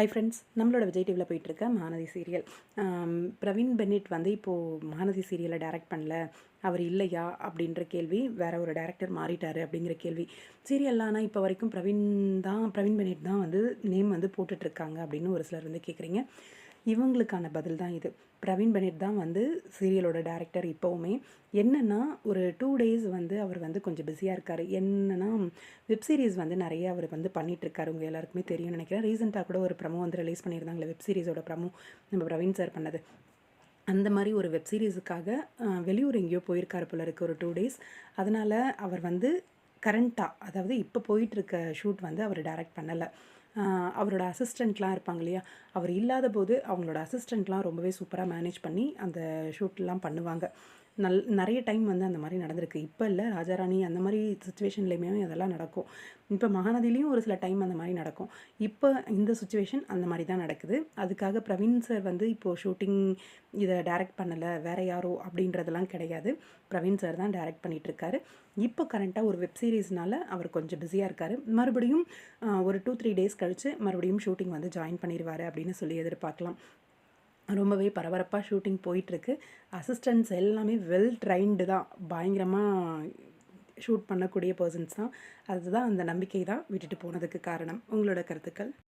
Hi friends நம்மளோட விஜய் டிவியில் போயிட்டுருக்க மகாநதி சீரியல் பிரவீன் பென்னிட் வந்து இப்போது மகாநதி சீரியலை டைரக்ட் பண்ணல. அவர் இல்லையா அப்படின்ற கேள்வி வேற ஒரு டேரக்டர் மாறிட்டார் அப்படிங்கிற கேள்வி. சீரியல்லாம் ஆனால் இப்போ வரைக்கும் பிரவீன் தான் பிரவீன் பென்னிட் தான் வந்து நேம் வந்து போட்டுட்ருக்காங்க அப்படின்னு ஒரு சிலர் வந்து கேட்குறீங்க இவங்களுக்கான பதில் தான் இது. பிரவீன் பனீர் தான் வந்து சீரியலோட டேரக்டர் இப்போவுமே. என்னென்னா ஒரு டூ டேஸ் வந்து அவர் வந்து கொஞ்சம் பிஸியாக இருக்கார். என்னென்னா வெப் சீரிஸ் வந்து நிறைய அவர் வந்து பண்ணிகிட்ருக்காரு உங்கள் எல்லாருக்குமே தெரியும்னு நினைக்கிறேன். ரீசெண்டாக கூட ஒரு ப்ரமோ வந்து ரிலீஸ் பண்ணியிருந்தாங்களே வெப் சீரிஸோட ப்ரமோ நம்ம பிரவீன் சார் பண்ணது. அந்த மாதிரி ஒரு வெப் சீரிஸுக்காக வெளியூர் எங்கேயோ போயிருக்காரு போல இருக்குது ஒரு டூ டேஸ் அதனால் அவர் வந்து கரண்ட்டாக அதாவது இப்போ போயிட்டுருக்க ஷூட் வந்து அவர் டைரக்ட் பண்ணலை. அவரோட அசிஸ்டண்ட்லாம் இருப்பாங்க இல்லையா? அவர் இல்லாத போது அவங்களோட அசிஸ்டண்ட்லாம் ரொம்பவே சூப்பராக மேனேஜ் பண்ணி அந்த ஷூட்லாம் பண்ணுவாங்க. நல் நிறைய டைம் வந்து அந்த மாதிரி நடந்திருக்கு. இப்போ இல்லை ராஜாராணி அந்த மாதிரி சுச்சுவேஷன்லேயுமே அதெல்லாம் நடக்கும். இப்போ மகாநதிலையும் ஒரு சில டைம் அந்த மாதிரி நடக்கும். இப்போ இந்த சுச்சுவேஷன் அந்த மாதிரி தான் நடக்குது. அதுக்காக பிரவீன் சார் வந்து இப்போது ஷூட்டிங் இதை டைரக்ட் பண்ணலை வேறு யாரோ அப்படின்றதெல்லாம் கிடையாது. பிரவீன் சார் தான் டைரக்ட் பண்ணிகிட்ருக்காரு இப்போ கரண்ட்டாக ஒரு வெப் சீரிஸ்னால அவர் கொஞ்சம் பிஸியாக இருக்கார். மறுபடியும் ஒரு டூ த்ரீ டேஸ் கழித்து மறுபடியும் ஷூட்டிங் வந்து ஜாயின் பண்ணிடுவார் அப்படின்னு சொல்லி எதிர்பார்க்கலாம். ரொம்பவே பரபரப்பாக ஷூட்டிங் போயிட்டுருக்கு. அசிஸ்டன்ட்ஸ் எல்லாமே வெல் ட்ரைன்டு தான். பயங்கரமாக ஷூட் பண்ணக்கூடிய பர்சன்ஸ் தான். அதுதான் அந்த நம்பிக்கை தான் விட்டுட்டு போனதுக்கு காரணம். உங்களோட கருத்துக்கள்?